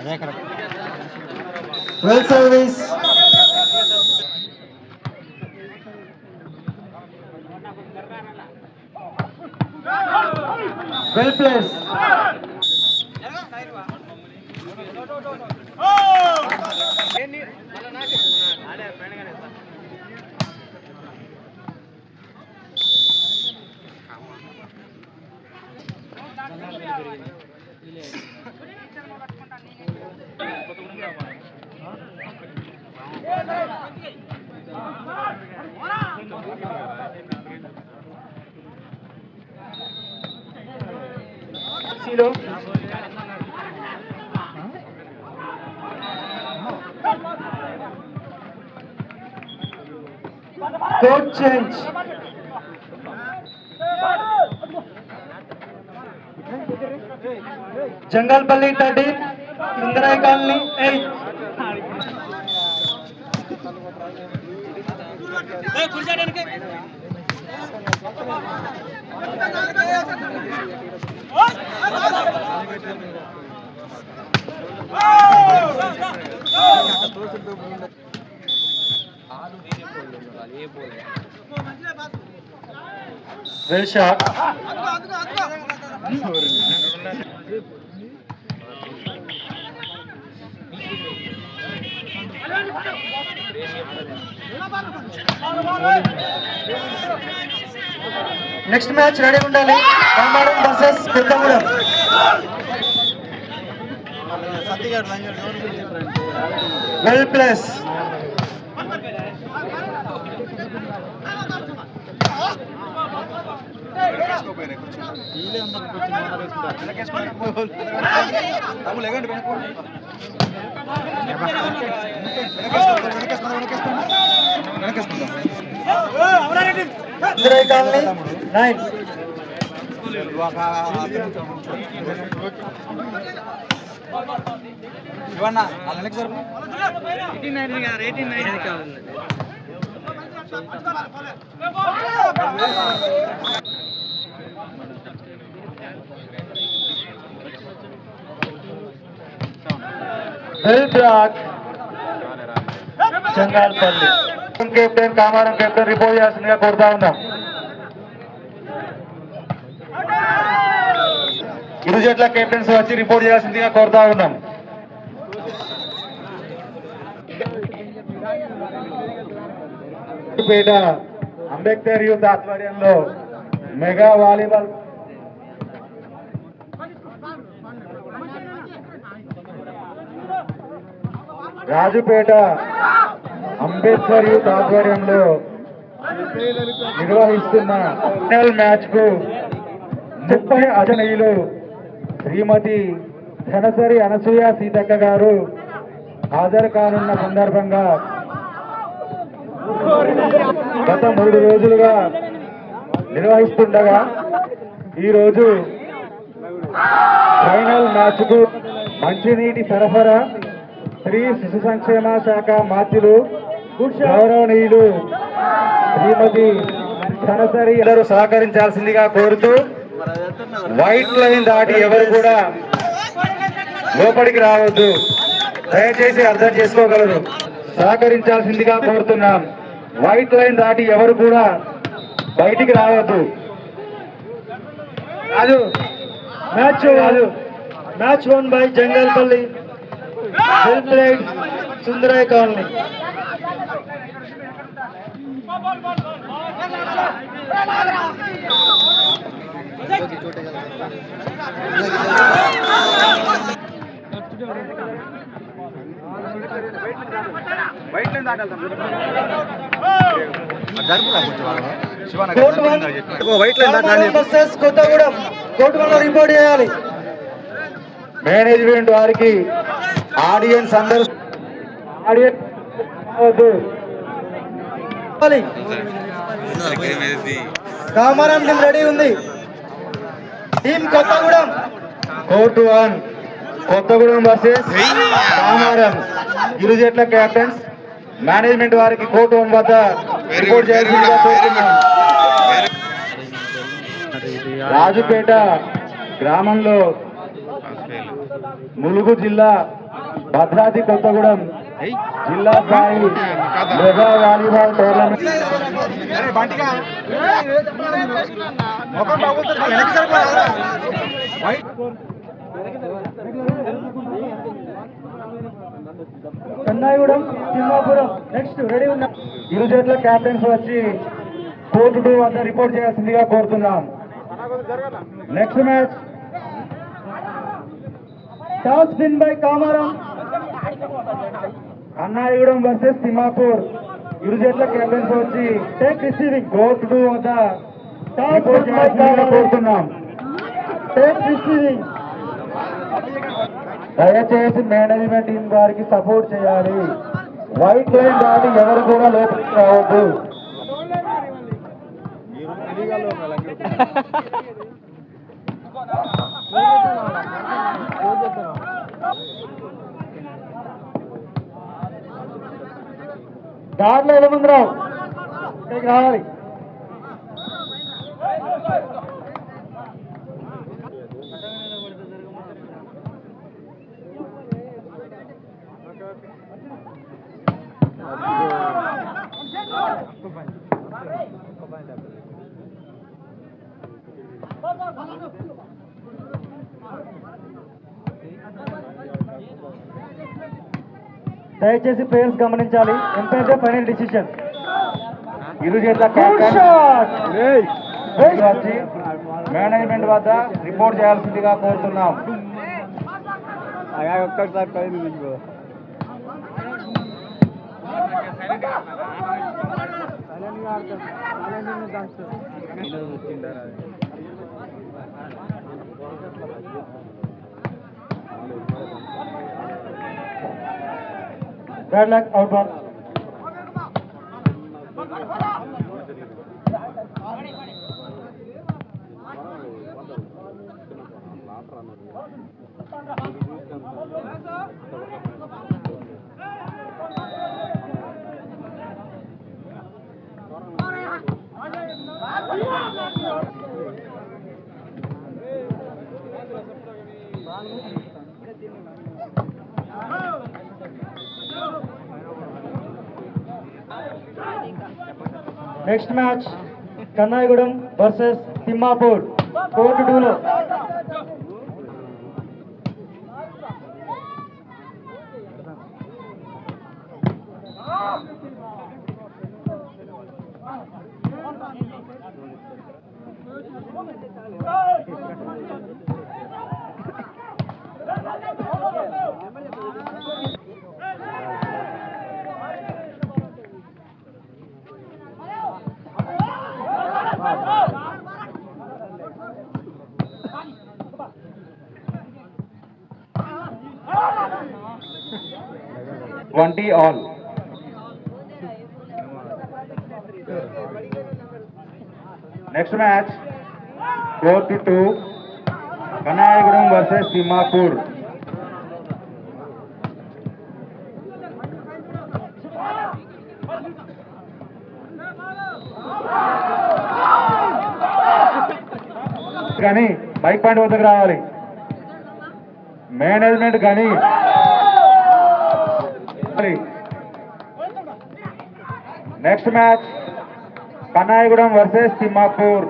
అదే correct well service well place ছিল code change Jangalpalli thirteen Sundarai colony eight కూర్చోడానికి వేష నెక్స్ట్ మ్యాచ్ రెడీ ఉండాలి Ramaram versus Peddagudem well plus nine Shivanna వాళ్ళ వెనక్కి జరుపు ఎయిటీన్ నైన్టీన్ కాదు ఎయిటీన్ నైన్టీన్ కాదు Changalpalli captain Kamaram captain report చేస్తుందిగా కోరుతా ఉన్నాం ఇరు జట్ల కెప్టెన్స్ వచ్చి రిపోర్ట్ చేయాల్సిందిగా కోరుతా ఉన్నాం పేట అంబేద్కర్ యూత్ ఆధ్వర్యంలో mega volleyball Rajupeta Ambedkar youth ఆధ్వర్యంలో నిర్వహిస్తున్న ఫైనల్ మ్యాచ్ కు ముప్పై అజనీయులు శ్రీమతి ధనసరి అనసూయ సీతక్క గారు హాజరు కానున్న సందర్భంగా గత మూడు రోజులుగా నిర్వహిస్తుండగా ఈరోజు ఫైనల్ కు మంచినీటి సరఫరా స్త్రీ శిశు సంక్షేమ శాఖ మాత్రులు గౌరవనీయులు శ్రీమతి ధనసరి అందరూ సహకరించాల్సిందిగా కోరుతూ వైట్ లైన్ దాటి ఎవరు కూడా లోపలికి రావద్దు దయచేసి అర్థం చేసుకోగలరు సహకరించాల్సిందిగా కోరుతున్నాం వైట్ లైన్ దాటి ఎవరు కూడా బయటికి రావద్దు అదు match Raju match won by Jangalpalli Sundarai colony management వారికి ఆడియన్స్ అందరూ ఆడియన్స్ కామారాం రెడీ ఉంది team Kothagudem court one Kothagudem versus Ramaram ఇరు జట్ల మేనేజ్మెంట్ వారికి కోర్టు వన్ వద్ద రిపోర్ట్ చేయాల్సిందిగా రాజుపేట గ్రామంలో ములుగు జిల్లా భద్రాద్రి కొత్తగూడెం జిల్లా స్థాయి mega volleyball tournament Chennaigudem Simhapuram next ready ఉన్నా ఇరు జట్ల క్యాప్టెన్స్ వచ్చి కోర్టు టూ అంతా రిపోర్ట్ చేయాల్సిందిగా కోరుతున్నాం next match toss win by Kamaram Annaigudem versus Timmapur ఇరు జట్ల వచ్చి టేక్ రిసీవింగ్ గో టు కోరుతున్నాం టేక్ రిసీవింగ్ దయచేసి మేనేజ్మెంట్ టీం వారికి సపోర్ట్ చేయాలి వైట్ లైన్ దాటి ఎవరు కూడా లోపలికి రావద్దు దారిలో ఎలమందరావు ఇక్కడికి రావాలి Thank you. దయచేసి పేరెంట్స్ గమనించాలి ఎంపైర్ ఫైనల్ డిసిషన్ ఇరు వచ్చి మేనేజ్మెంట్ వద్ద రిపోర్ట్ చేయాల్సిందిగా కోరుతున్నాం ఒక్కసారి వచ్చిండారా Bad luck, outbound. Next match, Kannaigudam versus Timmapur, Court Dulo. Twenty all next match four two Kanayagudem versus Timmapur కానీ బైక్ పాయింట్ వద్దకు రావాలి మేనేజ్మెంట్ కానీ next match Kannayagudem versus Timmapur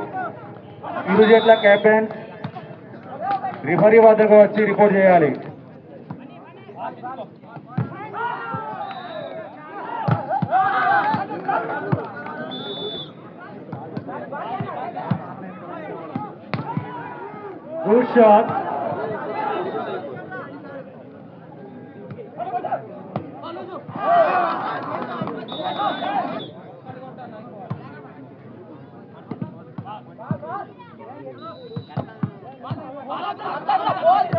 ఇరు జట్ల కెప్టెన్ రిఫరీ వద్దకు వచ్చి రిపోర్ట్ చేయాలి good shot Atleta podre!